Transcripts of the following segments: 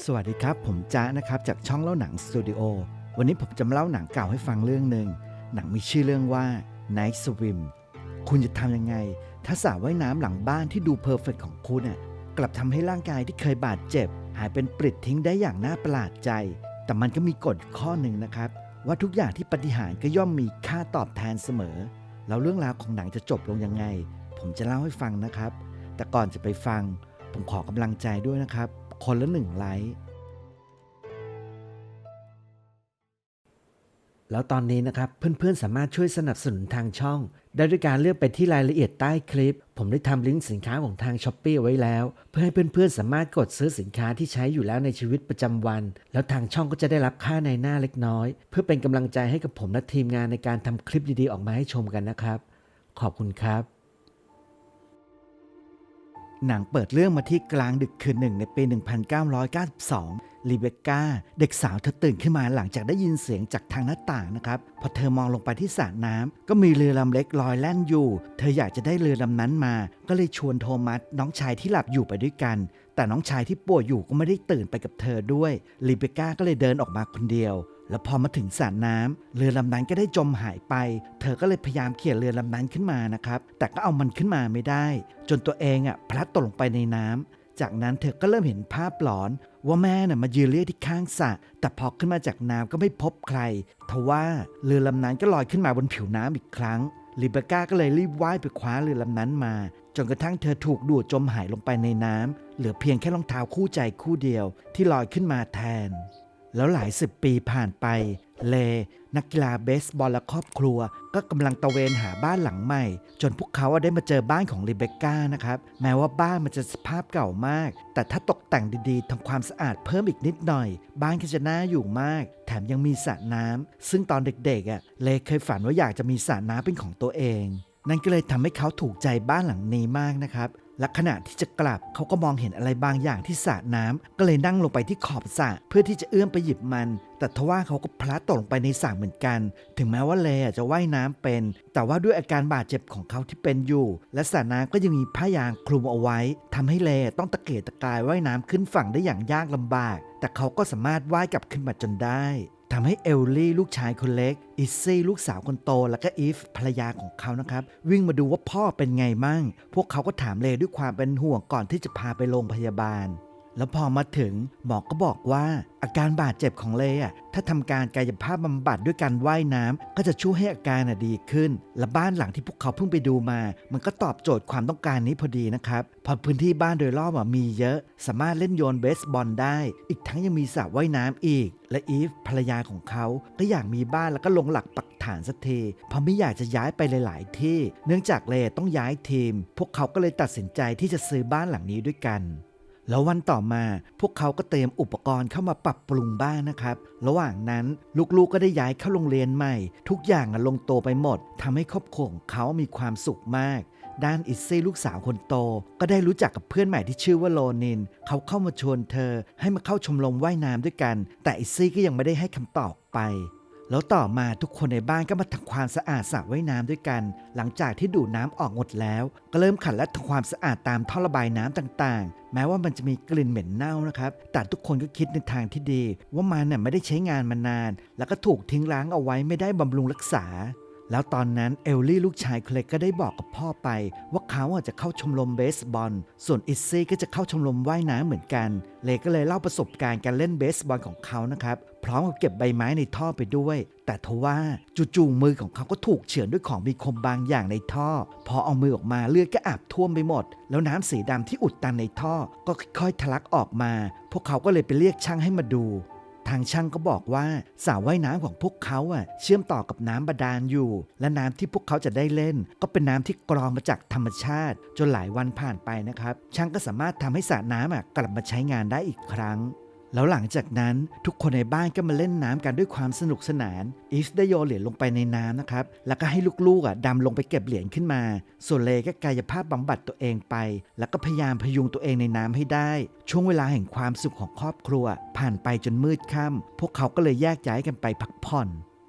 สวัสดีครับ ผมจ้านะครับจากช่องเล่าหนังสตูดิโอวันนี้ผมจะมาเล่าหนังเก่าให้ฟังเรื่องหนึ่งหนังมีชื่อเรื่องว่า Night Swim คุณจะทำยังไง ถ้าสระว่ายน้ำหลังบ้านที่ดูเพอร์เฟกของคุณน่ะกลับทำให้ร่างกายที่เคยบาดเจ็บ หายเป็นปลิดทิ้งได้อย่างน่าประหลาดใจ แต่มันก็มีกฎข้อหนึ่งนะครับ ว่าทุกอย่างที่ปฏิหารก็ย่อมมีค่าตอบแทนเสมอ แล้วเรื่องราวของหนังจะจบลงยังไง ผมจะเล่าให้ฟังนะครับ แต่ก่อนจะไปฟัง ผมขอกำลังใจด้วยนะครับ คนละหนึ่งไลค์ แล้วตอนนี้นะครับเพื่อนๆสามารถช่วยสนับสนุนทางช่อง ได้ด้วยการเลือกไปที่รายละเอียดใต้คลิป ผมได้ทำลิงก์สินค้าของทางช้อปปีไว้แล้ว เพื่อให้เพื่อนๆสามารถกดซื้อสินค้าที่ใช้อยู่แล้วในชีวิตประจำวัน แล้วทางช่องก็จะได้รับค่าในหน้าเล็กน้อย เพื่อเป็นกำลังใจให้กับผมและทีมงานในการทำคลิปดีๆออกมาให้ชมกันนะครับ ขอบคุณครับ หนังเปิดเรื่องมาที่กลางดึกคืนหนึ่งในปี 1992ลีเบคก้าเด็กสาวเธอตื่นขึ้นมาหลังจากได้ยินเสียงจากทางหน้าต่างนะครับ พอเธอมองลงไปที่สระน้ำก็มีเรือลำเล็กลอยแล่นอยู่ เธออยากจะได้เรือลำนั้นมา ก็เลยชวนโทมัสน้องชายที่หลับอยู่ไปด้วยกัน แต่น้องชายที่ป่วยอยู่ก็ไม่ได้ตื่นไปกับเธอด้วยลีเบคก้าก็เลยเดินออกมาคนเดียวแล้วพอมาถึงสระน้ำเรือลำนั้นก็ได้จมหายไป เธอก็เลยพยายามเขี่ยเรือลำนั้นขึ้นมานะครับ แต่ก็เอามันขึ้นมาไม่ได้ จนตัวเองอะพลัดตกลงไปในน้ำจากนั้นเธอก็เริ่มเห็นภาพหลอน ว่าแม่น่ะมายืนเรียกที่ข้างสระแต่พอขึ้นมาจากน้ำก็ไม่พบใครทว่าเรือลำนั้นก็ลอยขึ้นมาบนผิวน้ำอีกครั้งลิเบก้าก็เลยรีบว่ายไปคว้าเรือลำนั้นมา จนกระทั่งเธอถูกดูดจมหายลงไปในน้ำเหลือเพียงแค่รองเท้าคู่ใจคู่เดียวที่ลอยขึ้นมาแทน แล้วหลายสิบปีผ่านไป เล นักกีฬาเบสบอลและครอบครัว ก็กำลังตระเวนหาบ้านหลังใหม่ จนพวกเขาได้มาเจอบ้านของรีเบคก้านะครับ แม้ว่าบ้านมันจะสภาพเก่ามาก แต่ถ้าตกแต่งดีๆทำความสะอาดเพิ่มอีกนิดหน่อย บ้านก็จะน่าอยู่มาก แถมยังมีสระน้ำซึ่งตอนเด็กๆอะเลเคยฝันว่าอยากจะมีสระน้ำเป็นของตัวเองนั่นก็เลยทำให้เขาถูกใจบ้านหลังนี้มากนะครับ และขณะที่จะกลับเขาก็มองเห็นอะไรบางอย่างที่สระน้ำก็เลยนั่งลงไปที่ขอบสระเพื่อที่จะเอื้อมไปหยิบมัน แต่ทว่าเขาก็พลัดตกลงไปในสระเหมือนกัน ถึงแม้ว่าเลจะว่ายน้ำเป็น แต่ว่าด้วยอาการบาดเจ็บของเขาที่เป็นอยู่ และสระน้ำก็ยังมีผ้ายางคลุมเอาไว้ทำให้เลต้องตะเกียกตะกายว่ายน้ำขึ้นฝั่งได้อย่างยากลำบาก แต่เขาก็สามารถว่ายกลับขึ้นมาจนได้ ทำให้เอลลี่ลูกชายคนเล็กอิซซี่ลูกสาวคนโต แล้วก็อีฟภรรยาของเขานะครับ วิ่งมาดูว่าพ่อเป็นไงมั่ง พวกเขาก็ถามเลด้วยความเป็นห่วงก่อนที่จะพาไปโรงพยาบาล แล้วพอมาถึงหมอก็บอกว่า อาการบาดเจ็บของเลอะถ้าทำการกายภาพบำบัดด้วยการว่ายน้ำก็จะช่วยให้อาการดีขึ้น และบ้านหลังที่พวกเขาเพิ่งไปดูมา มันก็ตอบโจทย์ความต้องการนี้พอดีนะครับพอพื้นที่บ้านโดยรอบมีเยอะ สามารถเล่นโยนเบสบอลได้ อีกทั้งยังมีสระว่ายน้ำอีก และอีฟภรรยาของเขาก็อยากมีบ้านแล้วก็ลงหลักปักฐานสักทีเพราะไม่อยากจะย้ายไปหลาย ๆ ที่ เนื่องจากเลต้องย้ายทีม พวกเขาก็เลยตัดสินใจที่จะซื้อบ้านหลังนี้ด้วยกัน แล้ววันต่อมาพวกเขาก็เตรียมอุปกรณ์เข้ามาปรับปรุงบ้านนะครับ ระหว่างนั้นลูกๆก็ได้ย้ายเข้าโรงเรียนใหม่ ทุกอย่างลงโตไปหมดทำให้ครอบครัวของเขามีความสุขมาก ด้านอิซซี่ลูกสาวคนโต ก็ได้รู้จักกับเพื่อนใหม่ที่ชื่อว่าโลนิน เขาเข้ามาชวนเธอให้มาเข้าชมรมว่ายน้ำด้วยกัน แต่อิซซี่ก็ยังไม่ได้ให้คำตอบไป แล้วต่อมาทุกคนในบ้านก็มาทำความสะอาดสระว่ายน้ำด้วยกัน หลังจากที่ดูดน้ำออกหมดแล้ว ก็เริ่มขัดและทำความสะอาดตามท่อระบายน้ำต่างๆ แม้ว่ามันจะมีกลิ่นเหม็นเน่านะครับ แต่ทุกคนก็คิดในทางที่ดี ว่ามันน่ยไม่ได้ใช้งานมานาน แล้วก็ถูกทิ้งร้างเอาไว้ไม่ได้บำรุงรักษา แล้วตอนนั้นเอลลี่ลูกชายคนเลกก็ได้บอกกับพ่อไป ว่าเขาอะจะเข้าชมรมเบสบอล ส่วนอิซซี่ก็จะเข้าชมรมว่ายน้ำเหมือนกัน เลก็เลยเล่าประสบการณ์การเล่นเบสบอลของเขานะครับ พร้อมกับเก็บใบไม้ในท่อไปด้วย แต่ทว่าจู่ๆมือของเขาก็ถูกเฉือนด้วยของมีคมบางอย่างในท่อ พอเอามือออกมาเลือดก็อาบท่วมไปหมด แล้วน้ำสีดำที่อุดตันในท่อ ก็ค่อยๆทะลักออกมา พวกเขาก็เลยไปเรียกช่างให้มาดู ทางช่างก็บอกว่าสระว่ายน้ำของพวกเขาอะเชื่อมต่อกับน้ำบาดาลอยู่ และน้ำที่พวกเขาจะได้เล่น ก็เป็นน้ำที่กรองมาจากธรรมชาติ จนหลายวันผ่านไปนะครับ ช่างก็สามารถทำให้สระน้ำอะกลับมาใช้งานได้อีกครั้ง แล้วหลังจากนั้นทุกคนในบ้านก็มาเล่นน้ำกันด้วยความสนุกสนาน อีฟได้โยนเหรียญลงไปในน้ำนะครับ แล้วก็ให้ลูกๆอะดำลงไปเก็บเหรียญขึ้นมา ส่วนเลก็กายภาพบำบัดตัวเองไป แล้วก็พยายามพยุงตัวเองในน้ำให้ได้ ช่วงเวลาแห่งความสุขของครอบครัว ผ่านไปจนมืดค่ำพวกเขาก็เลยแยกย้ายกันไปพักผ่อน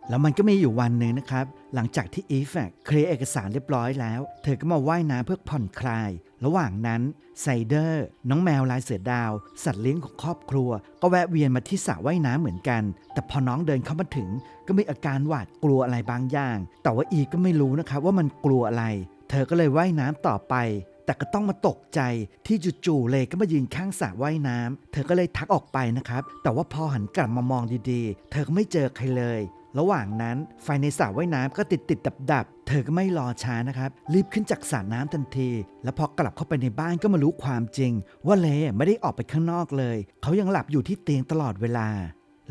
แล้วมันก็มีอยู่วันหนึ่งนะครับ หลังจากที่อีฟเคลียร์เอกสารเรียบร้อยแล้ว เธอก็มาว่ายน้ำเพื่อผ่อนคลาย ระหว่างนั้นไซเดอร์ น้องแมวลายเสือดาว สัตว์เลี้ยงของครอบครัว ก็แวะเวียนมาที่สระว่ายน้ำเหมือนกัน แต่พอน้องเดินเข้ามาถึง ก็มีอาการหวาดกลัวอะไรบางอย่าง แต่ว่าอีก็ไม่รู้นะครับว่ามันกลัวอะไร เธอก็เลยว่ายน้ำต่อไปแต่ก็ต้องมาตกใจที่จู่ๆเลยก็มายืนข้างสระว่ายน้ำเธอก็เลยทักออกไปนะครับ แต่ว่าพอหันกลับมามองดีๆ เธอก็ไม่เจอใครเลย ระหว่างนั้นไฟในสระว่ายน้ำก็ติดติดดับดับเธอก็ไม่รอช้านะครับ รีบขึ้นจากสระน้ำทันที แล้วพอกลับเข้าไปในบ้านก็มารู้ความจริง ว่าเลไม่ได้ออกไปข้างนอกเลย เขายังหลับอยู่ที่เตียงตลอดเวลา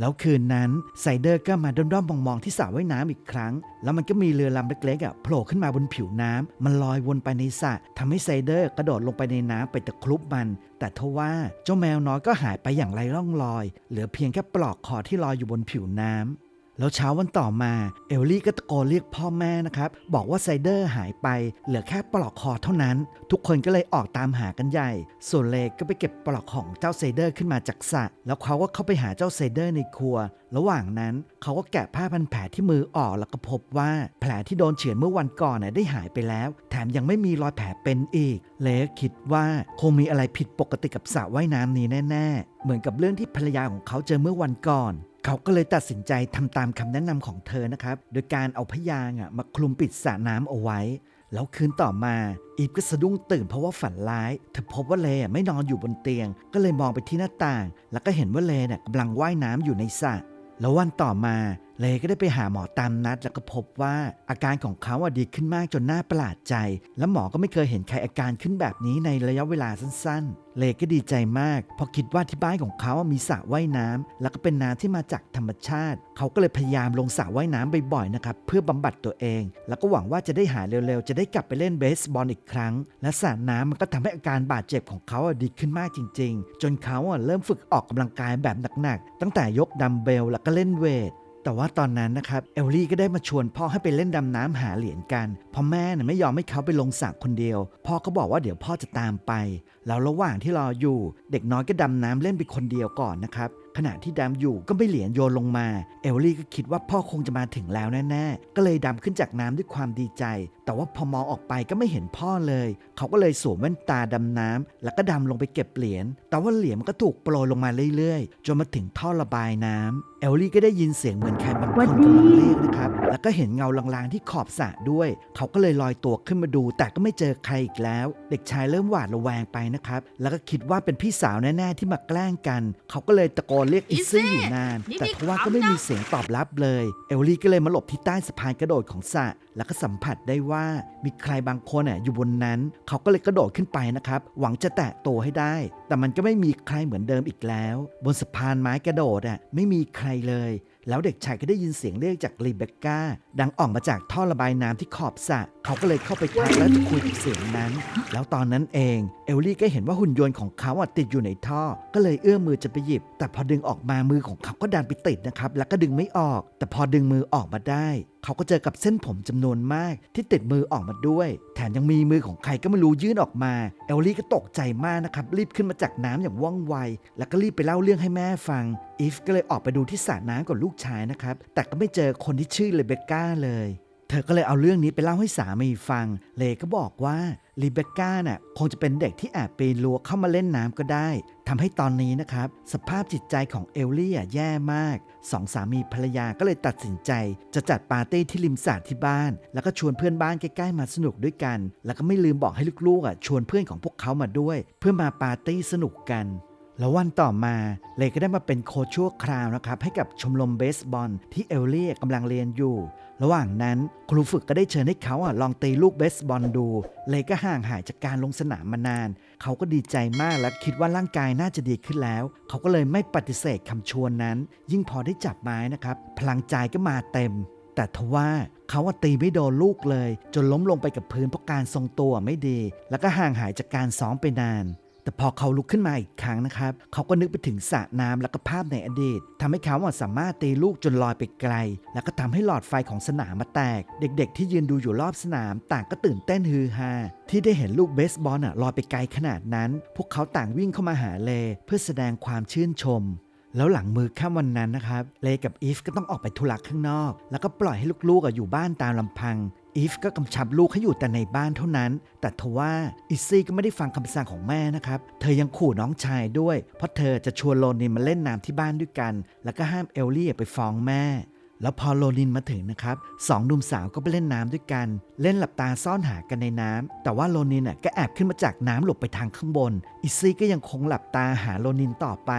แล้วคืนนั้นไซเดอร์ก็มาด้อมๆมองๆที่สระว่ายน้ำอีกครั้ง แล้วมันก็มีเรือลำเล็กๆอะโผล่ขึ้นมาบนผิวน้ำมันลอยวนไปในสระทำให้ไซเดอร์กระโดดลงไปในน้ำไปตะครุบมัน แต่ทว่าเจ้าแมวน้อยก็หายไปอย่างไรร่องรอย เหลือเพียงแค่ปลอกคอที่ลอยอยู่บนผิวน้ำ แล้วเช้าวันต่อมาเอลลี่ก็ตะโกนเรียกพ่อแม่นะครับ บอกว่าไซเดอร์หายไป เหลือแค่ปลอกคอเท่านั้น ทุกคนก็เลยออกตามหากันใหญ่ ส่วนเลก็ไปเก็บปลอกของเจ้าไซเดอร์ขึ้นมาจากสระแล้วเขาก็เข้าไปหาเจ้าไซเดอร์ในครัว ระหว่างนั้นเขาก็แกะผ้าพันแผลที่มือออกแล้วก็พบว่าแผลที่โดนเฉือนเมื่อวันก่อนน่ะได้หายไปแล้ว แถมยังไม่มีรอยแผลเป็นอีก เลกคิดว่าคงมีอะไรผิดปกติกับสระว่ายน้ำนี้แน่ ๆ เหมือนกับเรื่องที่ภรรยาของเขาเจอเมื่อวันก่อน เขาก็เลยตัดสินใจทำตามคำแนะนำของเธอนะครับ โดยการเอาพยางอะมาคลุมปิดสระน้ำเอาไว้ แล้วคืนต่อมาอีฟก็สะดุ้งตื่นเพราะว่าฝันร้าย เธอพบว่าเลอะไม่นอนอยู่บนเตียง ก็เลยมองไปที่หน้าต่าง แล้วก็เห็นว่าเลเนี่ยกำลังว่ายน้ำอยู่ในสระแล้ววันต่อมาเลก็ได้ไปหาหมอตามนัด แล้วก็พบว่าอาการของเขาอะดีขึ้นมากจนน่าประหลาดใจ และหมอก็ไม่เคยเห็นใครอาการขึ้นแบบนี้ในระยะเวลาสั้นๆ เลก็ดีใจมากพราะคิดว่าที่บ้านของเขามีสระว่ายน้ำแล้วก็เป็นน้ำที่มาจากธรรมชาติ เขาก็เลยพยายามลงสระว่ายน้ำบ่อยๆนะครับเพื่อบำบัดตัวเอง แล้วก็หวังว่าจะได้หายเร็วๆ จะได้กลับไปเล่นเบสบอลอีกครั้ง และสระน้ำมันก็ทำให้อาการบาดเจ็บของเขาอะดีขึ้นมากจริง ๆ จนเขาเริ่มฝึกออกกำลังกายแบบหนักๆตั้งแต่ยกดัมเบลแล้วก็เล่นเวท แต่ว่าตอนนั้นนะครับเอลลี่ก็ได้มาชวนพ่อให้ไปเล่นดำน้ำหาเหรียญกันเพราะแม่เนี่ยไม่ยอมให้เขาไปลงสระคนเดียว พ่อก็บอกว่าเดี๋ยวพ่อจะตามไป แล้วระหว่างที่รออยู่ เด็กน้อยก็ดำน้ำเล่นไปคนเดียวก่อนนะครับขณะที่ดำอยู่ก็ไม่เหรียญโยนลงมา เอลลี่ก็คิดว่าพ่อคงจะมาถึงแล้วแน่ๆ ก็เลยดำขึ้นจากน้ำด้วยความดีใจแต่ว่าพอมองออกไปก็ไม่เห็นพ่อเลย เขาก็เลยสวมแว่นตาดำน้ำแล้วก็ดำลงไปเก็บเหรียญ แต่ว่าเหรียญมันก็ถูกโปรยลงมาเรื่อยๆ จนมาถึงท่อระบายน้ำเอลลี่ก็ได้ยินเสียงเหมือนใครบางคนกำลังเรียกนะครับ แล้วก็เห็นเงาลางๆที่ขอบสระด้วย เขาก็เลยลอยตัวขึ้นมาดู แต่ก็ไม่เจอใครอีกแล้ว เด็กชายเริ่มหวาดระแวงไปนะครับ แล้วก็คิดว่าเป็นพี่สาวแน่ๆที่มาแกล้งกัน เขาก็เลยตะโกนเรียกอิซซี่อยู่นานนี่แต่มีทว่าก็ไม่มีเสียงตอบรับเลย เอลลี่ก็เลยมาหลบที่ใต้สะพานกระโดดของสระแล้วก็สัมผัสได้ว่ามีใครบางคนอะอยู่บนนั้น เขาก็เลยกระโดดขึ้นไปนะครับ หวังจะแตะตัวให้ได้ แต่มันก็ไม่มีใครเหมือนเดิมอีกแล้ว บนสะพานไม้กระโดดอะไม่มีใครเลย แล้วเด็กชายก็ได้ยินเสียงเรียกจากรีเบคก้า ดังออกมาจากท่อระบายน้ำที่ขอบสระเขาก็เลยเข้าไปทักและคุยกับเสียงนั้น แล้วตอนนั้นเองเอลลี่ก็เห็นว่าหุ่นยนต์ของเขาอะติดอยู่ในท่อ ก็เลยเอื้อมมือจะไปหยิบ แต่พอดึงออกมามือของเขาก็ดันไปติดนะครับ แล้วก็ดึงไม่ออก แต่พอดึงมือออกมาได้ เขาก็เจอกับเส้นผมจำนวนมากที่ติดมือออกมาด้วย แถมยังมีมือของใครก็ไม่รู้ยื่นออกมา เอลลี่ก็ตกใจมากนะครับ รีบขึ้นมาจากน้ำอย่างว่องไว แล้วก็รีบไปเล่าเรื่องให้แม่ฟัง อีฟก็เลยออกไปดูที่สระน้ำกับลูกชายนะครับ แต่ก็ไม่เจอคนที่ชื่อเลเบก้าเลยเธอก็เลยเอาเรื่องนี้ไปเล่าให้สามีฟัง เลก็บอกว่ารีเบคก้าน่ะคงจะเป็นเด็กที่แอบปีนรั้วเข้ามาเล่นน้ำก็ได้ ทำให้ตอนนี้นะครับ สภาพจิตใจของเอลลี่แย่มากสองสามีภรรยาก็เลยตัดสินใจ จะจัดปาร์ตี้ที่ริมสระที่บ้าน แล้วก็ชวนเพื่อนบ้านใกล้ๆมาสนุกด้วยกัน แล้วก็ไม่ลืมบอกให้ลูกๆชวนเพื่อนของพวกเขามาด้วย เพื่อมาปาร์ตี้สนุกกันแล้ววันต่อมาเลก็ได้มาเป็นโค้ชชั่วคราวนะครับ ให้กับชมรมเบสบอลที่เอลลี่กำลังเรียนอยู่ ระหว่างนั้นครูฝึกก็ได้เชิญให้เขาอะลองตีลูกเบสบอลดู เลก็ห่างหายจากการลงสนามมานาน เขาก็ดีใจมากและคิดว่าร่างกายน่าจะดีขึ้นแล้ว เขาก็เลยไม่ปฏิเสธคำชวนนั้น ยิ่งพอได้จับไม้นะครับ พลังใจก็มาเต็ม แต่ทว่าเขาว่าตีไม่โดนลูกเลย จนล้มลงไปกับพื้นเพราะการทรงตัวไม่ดี แล้วก็ห่างหายจากการซ้อมไปนาน แต่พอเขาลุกขึ้นมาอีกครั้งนะครับ เขาก็นึกไปถึงสระน้ำและก็ภาพในอดีตทำให้เขาสามารถตีลูกจนลอยไปไกล แล้วก็ทำให้หลอดไฟของสนามมาแตก เด็กๆ ที่ยืนดูอยู่รอบสนาม ต่างก็ตื่นเต้นฮือฮาที่ได้เห็นลูกเบสบอลลอยไปไกลขนาดนั้น พวกเขาต่างวิ่งเข้ามาหาเล เพื่อแสดงความชื่นชม แล้วหลังมือค่ำวันนั้นนะครับเลกับอีฟก็ต้องออกไปธุระข้างนอก แล้วก็ปล่อยให้ลูกๆอยู่บ้านตามลำพังอีฟก็กำชับลูกให้อยู่แต่ในบ้านเท่านั้น แต่ทว่าอิซซี่ก็ไม่ได้ฟังคำสั่งของแม่นะครับ เธอยังขู่น้องชายด้วย เพราะเธอจะชวนโลนินมาเล่นน้ำที่บ้านด้วยกัน แล้วก็ห้ามเอลลี่ไปฟ้องแม่ แล้วพอโลนินมาถึงนะครับสองหนุ่มสาวก็ไปเล่นน้ำด้วยกัน เล่นหลับตาซ่อนหากันในน้ำแต่ว่าโลนินอะก็แอบขึ้นมาจากน้ำหลบไปทางข้างบน อิซซี่ก็ยังคงหลับตาหาโลนินต่อไป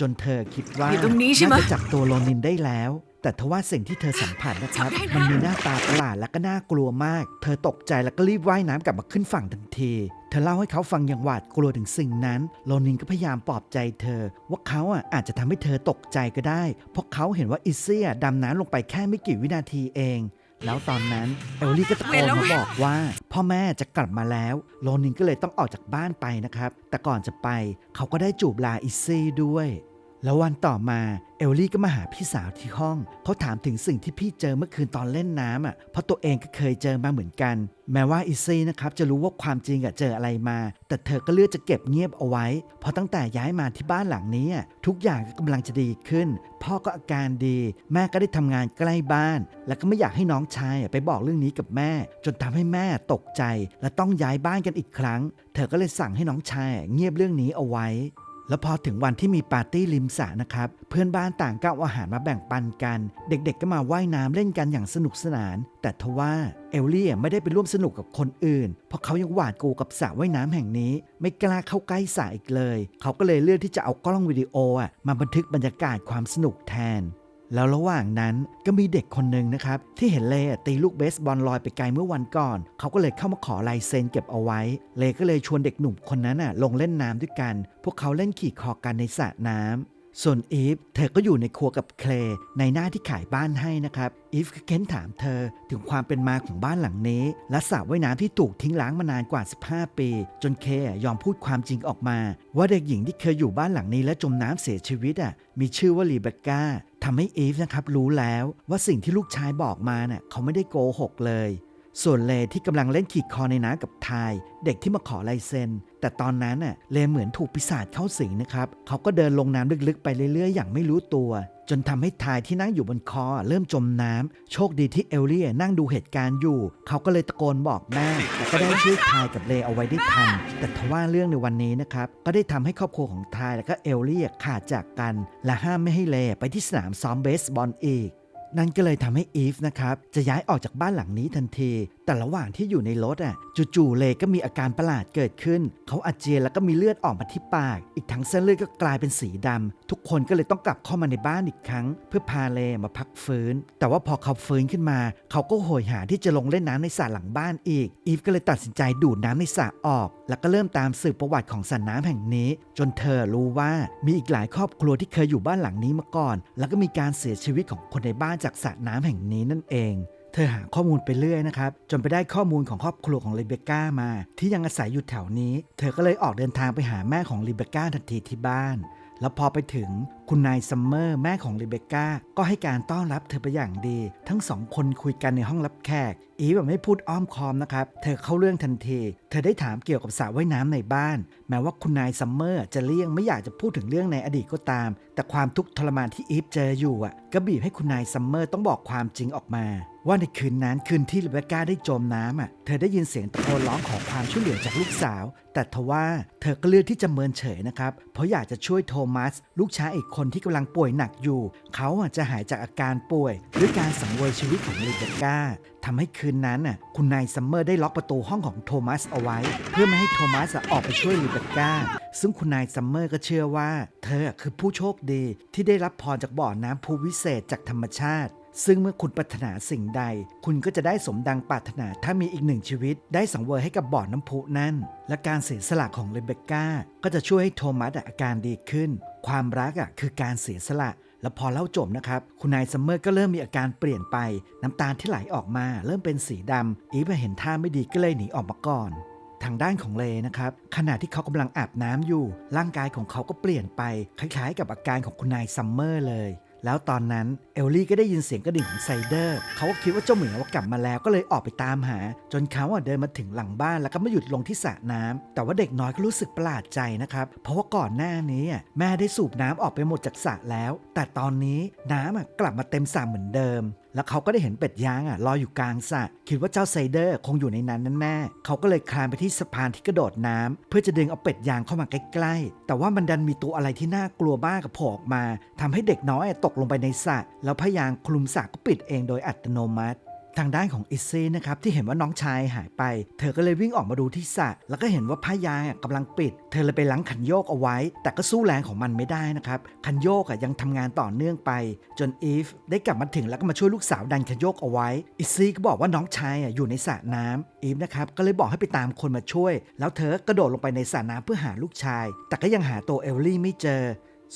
จนเธอคิดว่าอยู่ตรงนี้ใช่ไหมน่าจะจับตัวโลนินได้แล้ว แต่ทว่าสิ่งที่เธอสัมผัสนะครับจับได้แล้วมันมีหน้าตาประหลาดและก็น่ากลัวมาก เธอตกใจแล้วก็รีบว่ายน้ำกลับมาขึ้นฝั่งทันที เธอเล่าให้เขาฟังอย่างหวาดกลัวถึงสิ่งนั้นโลนินก็พยายามปลอบใจเธอ ว่าเขาอะอาจจะทำให้เธอตกใจก็ได้ เพราะเขาเห็นว่าอิซซี่อะดำน้ำลงไปแค่ไม่กี่วินาทีเองแล้วตอนนั้นเอลลี่ก็ตะโกนมาบอกว่า พ่อแม่จะกลับมาแล้ว โลนินก็เลยต้องออกจากบ้านไปนะครับ แต่ก่อนจะไปเขาก็ได้จูบลาอิซซี่ด้วย แล้ววันต่อมาเอลลี่ก็มาหาพี่สาวที่ห้อง เขาถามถึงสิ่งที่พี่เจอเมื่อคืนตอนเล่นน้ำอะ เพราะตัวเองก็เคยเจอมาเหมือนกัน แม้ว่าอิซี่นะครับจะรู้ว่าความจริงอะเจออะไรมา แต่เธอก็เลือกจะเก็บเงียบเอาไว้ เพราะตั้งแต่ย้ายมาที่บ้านหลังนี้ทุกอย่างก็กำลังจะดีขึ้น พ่อก็อาการดี แม่ก็ได้ทำงานใกล้บ้าน แล้วก็ไม่อยากให้น้องชายไปบอกเรื่องนี้กับแม่ จนทำให้แม่ตกใจ และต้องย้ายบ้านกันอีกครั้ง เธอก็เลยสั่งให้น้องชายเงียบเรื่องนี้เอาไว้ แล้วพอถึงวันที่มีปาร์ตี้ริมสระนะครับ เพื่อนบ้านต่างก็เอาอาหารมาแบ่งปันกัน เด็กๆก็มาว่ายน้ำเล่นกันอย่างสนุกสนาน แต่ทว่าเอลลี่ไม่ได้ไปร่วมสนุกกับคนอื่น เพราะเขายังหวาดกลัวกับสระว่ายน้ำแห่งนี้ ไม่กล้าเข้าใกล้สระอีกเลย เขาก็เลยเลือกที่จะเอากล้องวิดีโอมาบันทึกบรรยากาศความสนุกแทน แล้วระหว่างนั้นก็มีเด็กคนหนึ่งนะครับ ที่เห็นเลอะตีลูกเบสบอลลอยไปไกลเมื่อวันก่อน เขาก็เลยเข้ามาขอลายเซ็นเก็บเอาไว้ เล่ก็เลยชวนเด็กหนุ่มคนนั้นน่ะลงเล่นน้ำด้วยกัน พวกเขาเล่นขี่คอกันในสระน้ำส่วนอีฟเธอก็อยู่ในครัวกับเคลในหน้าที่ขายบ้านให้นะครับอีฟก็เค้นถามเธอถึงความเป็นมาของบ้านหลังนี้ และสระว่ายน้ำที่ถูกทิ้งล้างมานานกว่า 15 ปี จนเคยอมพูดความจริงออกมา ว่าเด็กหญิงที่เคยอยู่บ้านหลังนี้และจมน้ำเสียชีวิตอะมีชื่อว่าลีเบคก้า ทำให้อีฟนะครับรู้แล้วว่าสิ่งที่ลูกชายบอกมาเน่ยเขาไม่ได้โกหกเลย ส่วนเลที่กำลังเล่นขีดคอในน้ำกับทาย เด็กที่มาขอลายเซ็น แต่ตอนนั้นน่ะเลเหมือนถูกปีศาจเข้าสิงนะครับ เขาก็เดินลงน้ำลึกๆไปเรื่อยๆ อย่างไม่รู้ตัว จนทำให้ทายที่นั่งอยู่บนคอเริ่มจมน้ำโชคดีที่เอลลี่นั่งดูเหตุการณ์อยู่ เขาก็เลยตะโกนบอกแม่แก็ได้ช่วยทายกับเลเอาไว้ได้ทัน แต่ทว่าเรื่องในวันนี้นะครับ ก็ได้ทำให้ครอบครัวของทายและก็เอลลี่ขาดจากกัน และห้ามไม่ให้เลไปที่สนามซ้อมเบสบอลอีกนั่นก็เลยทำให้อีฟนะครับจะย้ายออกจากบ้านหลังนี้ทันที แต่ระหว่างที่อยู่ในรถอะ จู่ๆเลก็มีอาการประหลาดเกิดขึ้น เขาอาเจียนแล้วก็มีเลือดออกมาที่ปาก อีกทั้งเส้นเลือดก็กลายเป็นสีดำทุกคนก็เลยต้องกลับเข้ามาในบ้านอีกครั้ง เพื่อพาเลมาพักฟื้น แต่ว่าพอเขาฟื้นขึ้นมา เขาก็โหยหาที่จะลงเล่นน้ำในสระหลังบ้านอีก อีฟก็เลยตัดสินใจดูดน้ำในสระออก แล้วก็เริ่มตามสืบประวัติของสระน้ำแห่งนี้ จนเธอรู้ว่ามีอีกหลายครอบครัวที่เคยอยู่บ้านหลังนี้มาก่อน แล้วก็มีการเสียชีวิตของคนในบ้านจากสระน้ำแห่งนี้นั่นเอง เธอหาข้อมูลไปเรื่อยนะครับ จนไปได้ข้อมูลของครอบครัวของรีเบคก้ามา ที่ยังอาศัยอยู่แถวนี้ เธอก็เลยออกเดินทางไปหาแม่ของรีเบคก้าทันทีที่บ้าน แล้วพอไปถึงคุณนายซัมเมอร์แม่ของรีเบคก้าก็ให้การต้อนรับเธอไปอย่างดี ทั้งสองคนคุยกันในห้องรับแขก อีแบบไม่พูดอ้อมคอมนะครับ เธอเข้าเรื่องทันที เธอได้ถามเกี่ยวกับสระว่ายน้ำในบ้าน แม้ว่าคุณนายซัมเมอร์จะเลี่ยงไม่อยากจะพูดถึงเรื่องในอดีตก็ตาม แต่ความทุกข์ทรมานที่อีฟเจออยู่อะก็บีบให้คุณนายซัมเมอร์ต้องบอกความจริงออกมา ว่าในคืนนั้นคืนที่รีเบก้าได้จมน้ำอะเธอได้ยินเสียงตะโกนร้องขอความช่วยเหลือจากลูกสาว แต่ทว่าเธอก็เลือกที่จะเมินเฉยนะครับเพราะอยากจะช่วยโทมัส ลูกชายอีกคนที่กำลังป่วยหนักอยู่ เขาอะจะหายจากอาการป่วยด้วยการสังเวยชีวิตของรีเบก้าทำให้คืนนั้นน่ะคุณนายซัมเมอร์ได้ล็อกประตูห้องของโทมัสเอาไว้ เพื่อไม่ให้โทมัสออกไปช่วยรีเบก้า ซึ่งคุณนายซัมเมอร์ก็เชื่อว่า เธอคือผู้โชคดีที่ได้รับพรจากบ่อน้ำพุวิเศษจากธรรมชาติ ซึ่งเมื่อคุณปรารถนาสิ่งใด คุณก็จะได้สมดังปรารถนาถ้ามีอีกหนึ่งชีวิต ได้สังเวยให้กับบ่อน้ำพุนั่น และการเสียสละของเรเบคก้าก็จะช่วยให้โทมัสอะอาการดีขึ้น ความรักอะคือการเสียสละ แล้วพอเล่าจบนะครับ คุณนายซัมเมอร์ก็เริ่มมีอาการเปลี่ยนไป น้ำตาที่ไหลออกมา เริ่มเป็นสีดำอีฟเห็นท่าไม่ดีก็เลยหนีออกมาก่อน ทางด้านของเลนะครับขณะที่เขากำลังอาบน้ำอยู่ ร่างกายของเขาก็เปลี่ยนไป คล้ายๆ กับอาการของคุณนายซัมเมอร์เลย แล้วตอนนั้นเอลลี่ก็ได้ยินเสียงกระดิ่งของไซเดอร์ เขาก็คิดว่าเจ้าเหมียวกลับมาแล้วก็เลยออกไปตามหา จนเขาอะเดินมาถึงหลังบ้านแล้วก็มาหยุดลงที่สระน้ำแต่ว่าเด็กน้อยก็รู้สึกประหลาดใจนะครับ เพราะว่าก่อนหน้านี้อะแม่ได้สูบน้ำออกไปหมดจากสระแล้ว แต่ตอนนี้น้ำอะกลับมาเต็มสระเหมือนเดิมแล้วเขาก็ได้เห็นเป็ดย่างอะลอยอยู่กลางสระคิดว่าเจ้าไซเดอร์คงอยู่ในนั้นแน่ๆเขาก็เลยคลานไปที่สะพานที่กระโดดน้ำเพื่อจะดึงเอาเป็ดย่างเข้ามาใกล้ๆ แต่ว่ามันดันมีตัวอะไรที่น่ากลัวบ้ากกับโผลออกมาทำให้เด็กน้อยตกลงไปในสระแล้วพยางคลุมสระก็ปิดเองโดยอัตโนมัติ ทางด้านของอิซซี่นะครับที่เห็นว่าน้องชายหายไป เธอก็เลยวิ่งออกมาดูที่สระแล้วก็เห็นว่าผ้ายางอะกำลังปิด เธอเลยไปล้างคันโยกเอาไว้ แต่ก็สู้แรงของมันไม่ได้นะครับคันโยกยังทำงานต่อเนื่องไป จนอีฟได้กลับมาถึงแล้วก็มาช่วยลูกสาวดันคันโยกเอาไว้อิซซี่ก็บอกว่าน้องชายอยู่ในสระน้ำอีฟนะครับก็เลยบอกให้ไปตามคนมาช่วย แล้วเธอก็กระโดดลงไปในสระน้ำเพื่อหาลูกชาย แต่ก็ยังหาตัวเอลลี่ไม่เจอ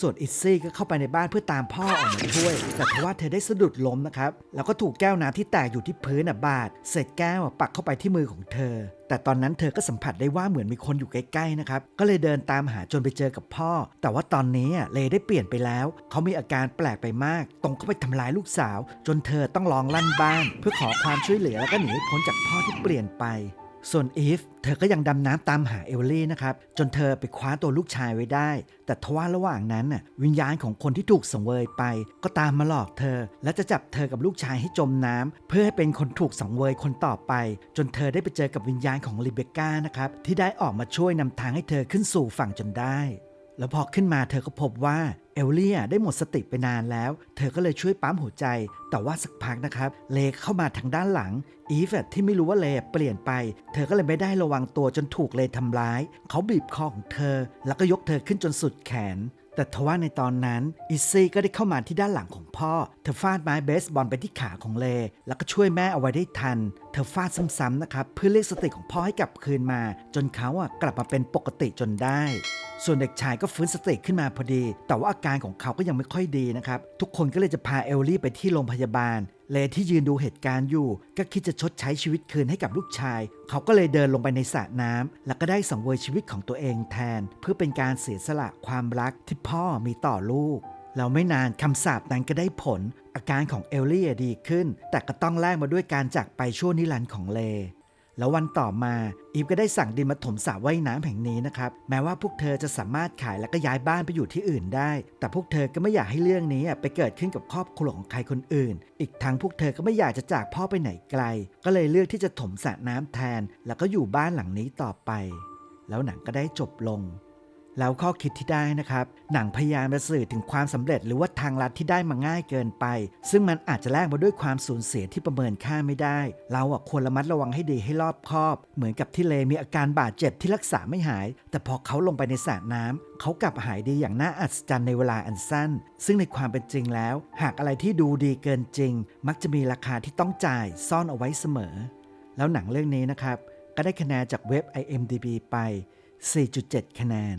ส่วนอิซซี่ก็เข้าไปในบ้านเพื่อตามพ่อออกมาช่วย แต่ทว่าเธอได้สะดุดล้มนะครับ แล้วก็ถูกแก้วน้ำที่แตกอยู่ที่พื้นบาดเศษแก้วปักเข้าไปที่มือของเธอ แต่ตอนนั้นเธอก็สัมผัสได้ว่าเหมือนมีคนอยู่ใกล้ๆนะครับ ก็เลยเดินตามหาจนไปเจอกับพ่อ แต่ว่าตอนนี้เลได้เปลี่ยนไปแล้ว เขามีอาการแปลกไปมาก ตรงเข้าไปทำร้ายลูกสาว จนเธอต้องร้องลั่นบ้าน เพื่อขอความช่วยเหลือแล้วก็หนีพ้นจากพ่อที่เปลี่ยนไป ส่วนอีฟเธอก็ยังดำน้ำตามหาเอลลี่นะครับ จนเธอไปคว้าตัวลูกชายไว้ได้ แต่ทว่าระหว่างนั้นน่ะวิญญาณของคนที่ถูกสังเวยไป ก็ตามมาหลอกเธอ และจะจับเธอกับลูกชายให้จมน้ำเพื่อให้เป็นคนถูกสังเวยคนต่อไป จนเธอได้ไปเจอกับวิญญาณของลิเบคก้านะครับที่ได้ออกมาช่วยนำทางให้เธอขึ้นสู่ฝั่งจนได้ แล้วพอขึ้นมาเธอก็พบว่า เอลเลี่อะได้หมดสติไปนานแล้ว เธอก็เลยช่วยปั๊มหัวใจ แต่ว่าสักพักนะครับ เลเข้ามาทางด้านหลัง อีฟที่ไม่รู้ว่าเลเปลี่ยนไป เธอก็เลยไม่ได้ระวังตัวจนถูกเลทำร้าย เขาบีบคอของเธอ แล้วก็ยกเธอขึ้นจนสุดแขนแต่ทว่าในตอนนั้นอิซซี่ก็ได้เข้ามาที่ด้านหลังของพ่อ เธอฟาดไม้เบสบอลไปที่ขาของเล แล้วก็ช่วยแม่เอาไว้ได้ทัน เธอฟาดซ้ำๆนะครับเพื่อเรียกสติของพ่อให้กลับคืนมา จนเขาอะกลับมาเป็นปกติจนได้ ส่วนเด็กชายก็ฟื้นสติขึ้นมาพอดี แต่ว่าอาการของเขาก็ยังไม่ค่อยดีนะครับ ทุกคนก็เลยจะพาเอลลี่ไปที่โรงพยาบาล เลที่ยืนดูเหตุการณ์อยู่ ก็คิดจะชดใช้ชีวิตคืนให้กับลูกชาย เขาก็เลยเดินลงไปในสระน้ำแล้วก็ได้สังเวยชีวิตของตัวเองแทน เพื่อเป็นการเสียสละความรักที่พ่อมีต่อลูก แล้วไม่นานคำสาปนั้นก็ได้ผล อาการของเอลลี่ดีขึ้น แต่ก็ต้องแลกมาด้วยการจากไปชั่วนิรันดร์ของเล แล้ววันต่อมาอีฟก็ได้สั่งดินมาถมสระว่ายน้ำแห่งนี้นะครับ แม้ว่าพวกเธอจะสามารถขายและก็ย้ายบ้านไปอยู่ที่อื่นได้ แต่พวกเธอก็ไม่อยากให้เรื่องนี้ไปเกิดขึ้นกับครอบครัวของใครคนอื่น อีกทั้งพวกเธอก็ไม่อยากจะจากพ่อไปไหนไกล ก็เลยเลือกที่จะถมสระน้ำแทน แล้วก็อยู่บ้านหลังนี้ต่อไป แล้วหนังก็ได้จบลง แล้วข้อคิดที่ได้นะครับ หนังพยายามจะสื่อถึงความสำเร็จหรือว่าทางลัดที่ได้มาง่ายเกินไป ซึ่งมันอาจจะแลกมาด้วยความสูญเสียที่ประเมินค่าไม่ได้ เราอะควรระมัดระวังให้ดีให้รอบคอบ เหมือนกับที่เลมีอาการบาดเจ็บที่รักษาไม่หาย แต่พอเขาลงไปในสระน้ำเขากลับหายดีอย่างน่าอัศจรรย์ในเวลาอันสั้น ซึ่งในความเป็นจริงแล้ว หากอะไรที่ดูดีเกินจริง มักจะมีราคาที่ต้องจ่ายซ่อนเอาไว้เสมอ แล้วหนังเรื่องนี้นะครับก็ได้คะแนนจากเว็บ IMDb ไป 4.7 คะแนน